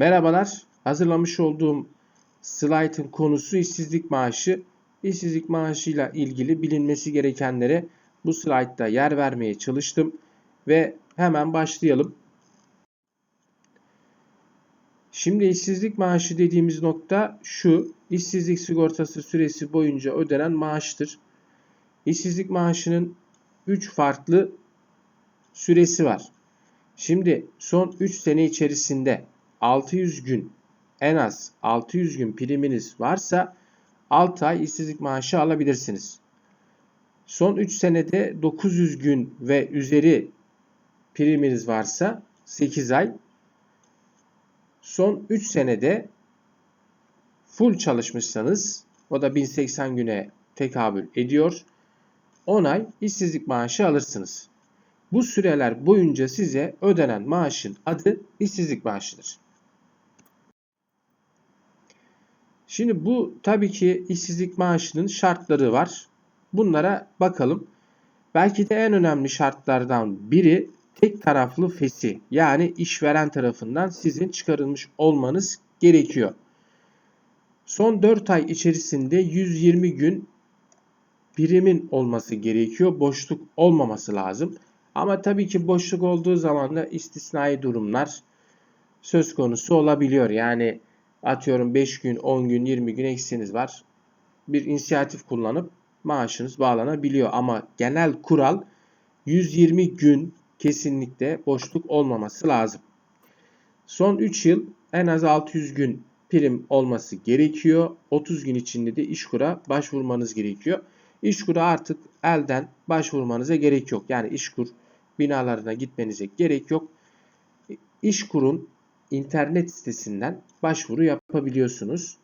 Merhabalar. Hazırlamış olduğum slaytın konusu işsizlik maaşı. İşsizlik maaşıyla ilgili bilinmesi gerekenlere bu slaytta yer vermeye çalıştım ve hemen başlayalım. Şimdi işsizlik maaşı dediğimiz nokta şu. İşsizlik sigortası süresi boyunca ödenen maaştır. İşsizlik maaşının 3 farklı süresi var. Şimdi son 3 sene içerisinde 600 gün en az 600 gün priminiz varsa 6 ay işsizlik maaşı alabilirsiniz. Son 3 senede 900 gün ve üzeri priminiz varsa 8 ay. Son 3 senede full çalışmışsanız o da 1080 güne tekabül ediyor. 10 ay işsizlik maaşı alırsınız. Bu süreler boyunca size ödenen maaşın adı işsizlik maaşıdır. Şimdi bu tabii ki işsizlik maaşının şartları var. Bunlara bakalım. Belki de en önemli şartlardan biri tek taraflı fesi yani işveren tarafından sizin çıkarılmış olmanız gerekiyor. Son 4 ay içerisinde 120 gün birimin olması gerekiyor. Boşluk olmaması lazım. Ama tabii ki boşluk olduğu zaman da istisnai durumlar söz konusu olabiliyor. Yani atıyorum 5 gün, 10 gün, 20 gün eksiğiniz var. Bir inisiyatif kullanıp maaşınız bağlanabiliyor. Ama genel kural 120 gün kesinlikle boşluk olmaması lazım. Son 3 yıl en az 600 gün prim olması gerekiyor. 30 gün içinde de işkura başvurmanız gerekiyor. İşkura artık elden başvurmanıza gerek yok. Yani işkur binalarına gitmenize gerek yok. İşkur'un internet sitesinden başvuru yapabiliyorsunuz.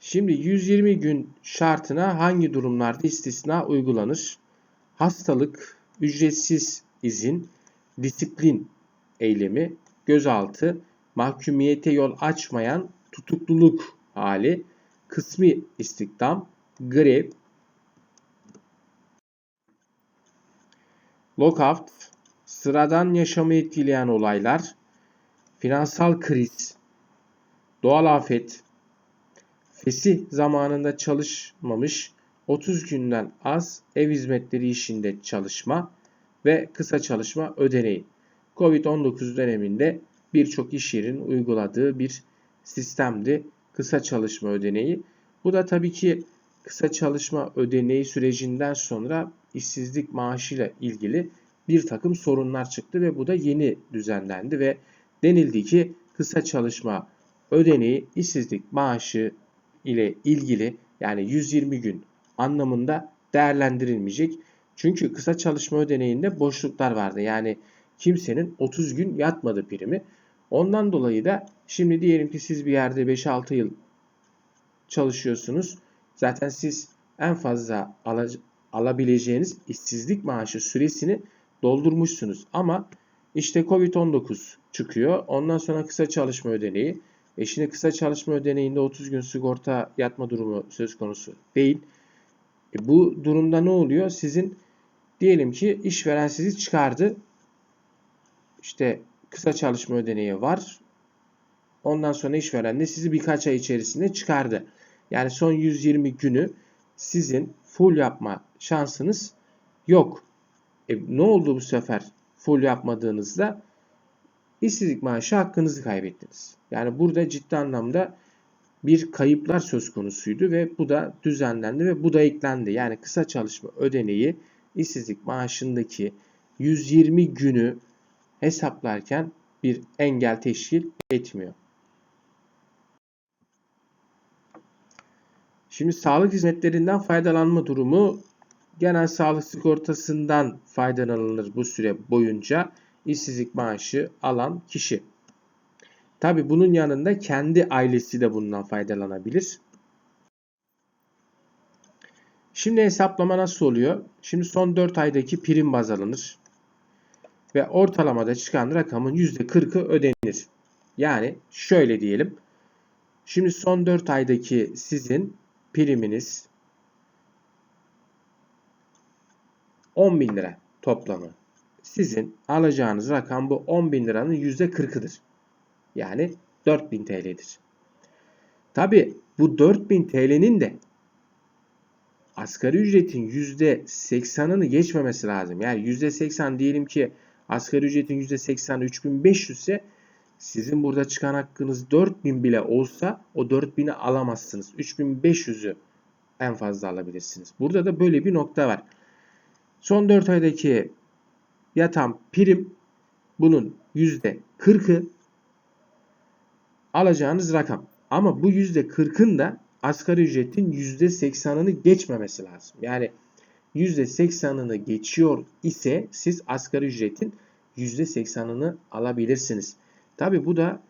Şimdi 120 gün şartına hangi durumlarda istisna uygulanır? Hastalık, ücretsiz izin, disiplin eylemi, gözaltı, mahkumiyete yol açmayan tutukluluk hali, kısmi istihdam, grev, lockout, sıradan yaşamı etkileyen olaylar, finansal kriz, doğal afet, fesih zamanında çalışmamış 30 günden az ev hizmetleri işinde çalışma ve kısa çalışma ödeneği. Covid-19 döneminde birçok iş yerinin uyguladığı bir sistemdi kısa çalışma ödeneği. Bu da tabii ki kısa çalışma ödeneği sürecinden sonra işsizlik maaşıyla ilgili bir takım sorunlar çıktı ve bu da yeni düzenlendi ve denildi ki kısa çalışma ödeneği işsizlik maaşı ile ilgili yani 120 gün anlamında değerlendirilmeyecek. Çünkü kısa çalışma ödeneğinde boşluklar vardı. Yani kimsenin 30 gün yatmadı primi. Ondan dolayı da şimdi diyelim ki siz bir yerde 5-6 yıl çalışıyorsunuz. Zaten siz en fazla alabileceğiniz işsizlik maaşı süresini doldurmuşsunuz. Ama işte Covid-19 çıkıyor. Ondan sonra kısa çalışma ödeneği. E şimdi kısa çalışma ödeneğinde 30 gün sigorta yatma durumu söz konusu değil. E bu durumda ne oluyor? Sizin diyelim ki işveren sizi çıkardı. İşte kısa çalışma ödeneği var. Ondan sonra işveren de sizi birkaç ay içerisinde çıkardı. Yani son 120 günü sizin full yapma şansınız yok. E, ne oldu bu sefer full yapmadığınızda? işsizlik maaşı hakkınızı kaybettiniz. Yani burada ciddi anlamda bir kayıplar söz konusuydu ve bu da düzenlendi ve bu da eklendi. Yani kısa çalışma ödeneği işsizlik maaşındaki 120 günü hesaplarken bir engel teşkil etmiyor. Şimdi sağlık hizmetlerinden faydalanma durumu genel sağlık sigortasından faydalanılır bu süre boyunca işsizlik maaşı alan kişi. Tabi bunun yanında kendi ailesi de bundan faydalanabilir. Şimdi hesaplama nasıl oluyor? Şimdi son 4 aydaki prim baz alınır. Ve ortalamada çıkan rakamın %40'ı ödenir. Yani şöyle diyelim. Şimdi son 4 aydaki sizin priminiz 10 bin lira toplamı. sizin alacağınız rakam bu 10 bin liranın %40'ıdır. Yani 4000 TL'dir. Tabi bu 4000 TL'nin de asgari ücretin %80'ını geçmemesi lazım. Yani %80 diyelim ki asgari ücretin %80'i 3500 ise sizin burada çıkan hakkınız 4000 bile olsa o 4000'i alamazsınız. 3500'ü en fazla alabilirsiniz. Burada da böyle bir nokta var. Son 4 aydaki yatan prim bunun %40'ı alacağınız rakam. Ama bu %40'ın da asgari ücretin %80'ını geçmemesi lazım. Yani %80'ını geçiyor ise siz asgari ücretin %80'ını alabilirsiniz. Tabi bu da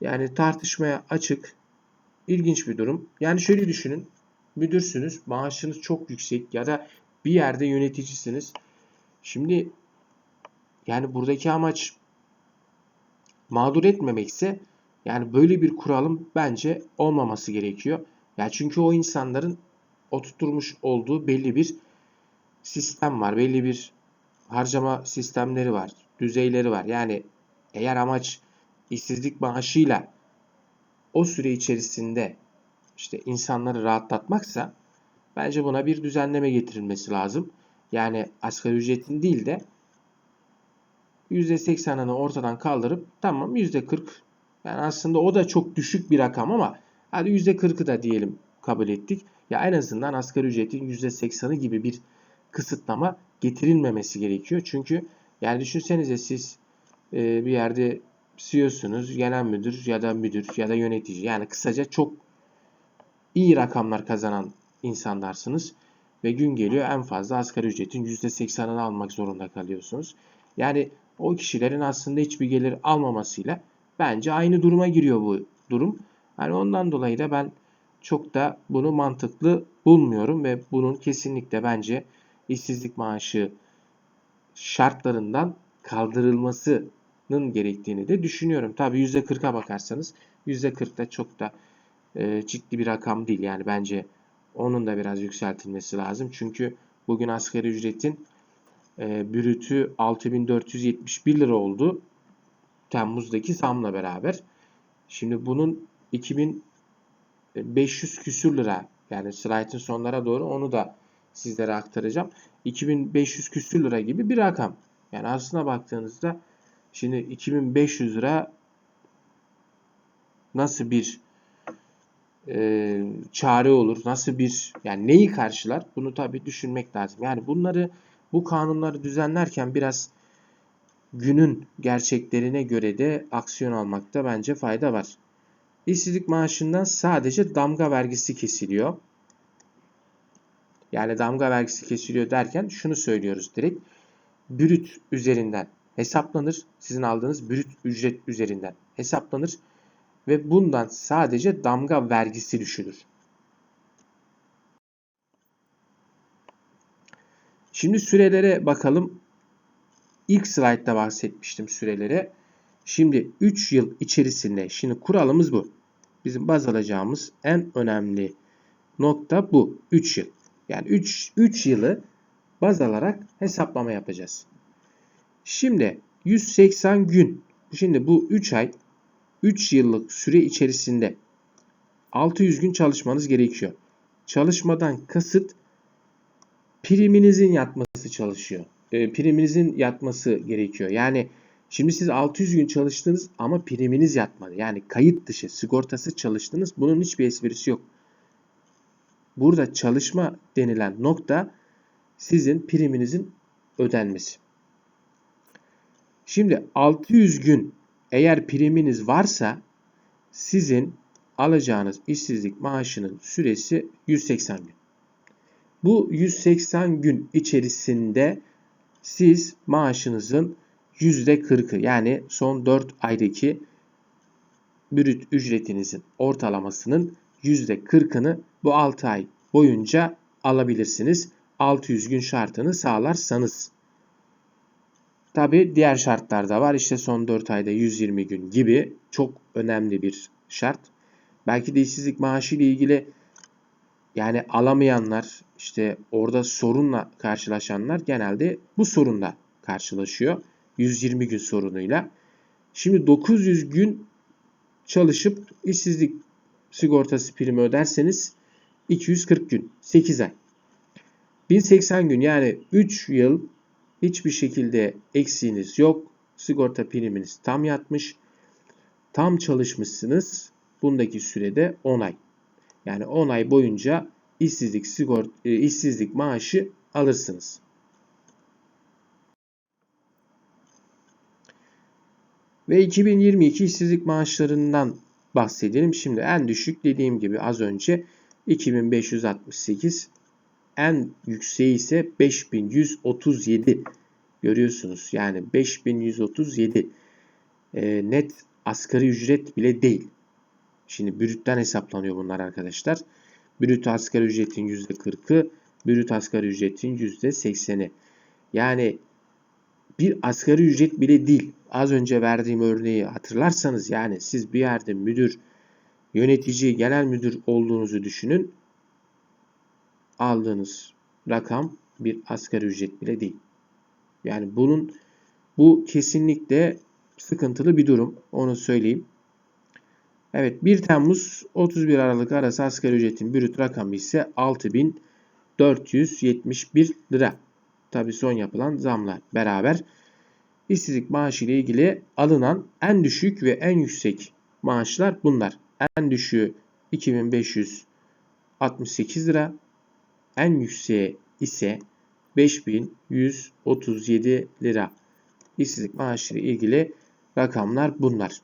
yani tartışmaya açık, ilginç bir durum. Yani şöyle düşünün, müdürsünüz, maaşınız çok yüksek ya da bir yerde yöneticisiniz. Şimdi yani buradaki amaç mağdur etmemekse yani böyle bir kuralım bence olmaması gerekiyor. Ya çünkü o insanların oturtmuş olduğu belli bir sistem var. Belli bir harcama sistemleri var. Düzeyleri var. Yani eğer amaç işsizlik maaşıyla o süre içerisinde işte insanları rahatlatmaksa bence buna bir düzenleme getirilmesi lazım. Yani asgari ücretin değil de %80'ını ortadan kaldırıp tamam %40 yani aslında o da çok düşük bir rakam ama hadi %40'ı da diyelim kabul ettik. Ya en azından asgari ücretin %80'ı gibi bir kısıtlama getirilmemesi gerekiyor. Çünkü yani düşünsenize siz e, bir yerde CEO'sunuz, genel müdür ya da müdür ya da yönetici. Yani kısaca çok iyi rakamlar kazanan insanlarsınız. Ve gün geliyor en fazla asgari ücretin %80'ını almak zorunda kalıyorsunuz. Yani o kişilerin aslında hiçbir gelir almamasıyla bence aynı duruma giriyor bu durum. Yani ondan dolayı da ben çok da bunu mantıklı bulmuyorum ve bunun kesinlikle bence işsizlik maaşı şartlarından kaldırılmasının gerektiğini de düşünüyorum. Tabii %40'a bakarsanız %40 da çok da e, ciddi bir rakam değil. Yani bence onun da biraz yükseltilmesi lazım. Çünkü bugün asgari ücretin e, brütü 6471 lira oldu. Temmuz'daki zamla beraber. Şimdi bunun 2500 küsür lira yani slide'ın sonlara doğru onu da sizlere aktaracağım. 2500 küsür lira gibi bir rakam. Yani aslına baktığınızda şimdi 2500 lira nasıl bir e, çare olur? Nasıl bir yani neyi karşılar? Bunu tabii düşünmek lazım. Yani bunları bu kanunları düzenlerken biraz günün gerçeklerine göre de aksiyon almakta bence fayda var. İşsizlik maaşından sadece damga vergisi kesiliyor. Yani damga vergisi kesiliyor derken şunu söylüyoruz direkt. Brüt üzerinden hesaplanır. Sizin aldığınız brüt ücret üzerinden hesaplanır ve bundan sadece damga vergisi düşülür. Şimdi sürelere bakalım. İlk slaytta bahsetmiştim sürelere. Şimdi 3 yıl içerisinde şimdi kuralımız bu. Bizim baz alacağımız en önemli nokta bu. 3 yıl. Yani 3, 3 yılı baz alarak hesaplama yapacağız. Şimdi 180 gün. Şimdi bu 3 ay 3 yıllık süre içerisinde 600 gün çalışmanız gerekiyor. Çalışmadan kasıt priminizin yatması çalışıyor. E, priminizin yatması gerekiyor. Yani şimdi siz 600 gün çalıştınız ama priminiz yatmadı. Yani kayıt dışı, sigortası çalıştınız. Bunun hiçbir esprisi yok. Burada çalışma denilen nokta sizin priminizin ödenmesi. Şimdi 600 gün eğer priminiz varsa sizin alacağınız işsizlik maaşının süresi 180 gün. Bu 180 gün içerisinde siz maaşınızın %40'ı yani son 4 aydaki brüt ücretinizin ortalamasının %40'ını bu 6 ay boyunca alabilirsiniz. 600 gün şartını sağlarsanız. Tabi diğer şartlar da var. İşte son 4 ayda 120 gün gibi çok önemli bir şart. Belki de işsizlik maaşı ile ilgili yani alamayanlar işte orada sorunla karşılaşanlar genelde bu sorunla karşılaşıyor. 120 gün sorunuyla. Şimdi 900 gün çalışıp işsizlik sigortası primi öderseniz 240 gün 8 ay. 1080 gün yani 3 yıl hiçbir şekilde eksiğiniz yok. Sigorta priminiz tam yatmış. Tam çalışmışsınız. Bundaki sürede 10 ay. Yani 10 ay boyunca işsizlik sigort e, işsizlik maaşı alırsınız. Ve 2022 işsizlik maaşlarından bahsedelim. Şimdi en düşük dediğim gibi az önce 2568 en yükseği ise 5137 görüyorsunuz. Yani 5137 e, net asgari ücret bile değil. Şimdi brütten hesaplanıyor bunlar arkadaşlar. Brüt asgari ücretin %40'ı, brüt asgari ücretin %80'i. Yani bir asgari ücret bile değil. Az önce verdiğim örneği hatırlarsanız yani siz bir yerde müdür, yönetici, genel müdür olduğunuzu düşünün. Aldığınız rakam bir asgari ücret bile değil. Yani bunun bu kesinlikle sıkıntılı bir durum. Onu söyleyeyim. Evet 1 Temmuz 31 Aralık arası asgari ücretin brüt rakamı ise 6471 lira. Tabi son yapılan zamla beraber işsizlik maaşı ile ilgili alınan en düşük ve en yüksek maaşlar bunlar. En düşüğü 2568 lira. En yükseği ise 5137 lira. İşsizlik maaşı ile ilgili rakamlar bunlar.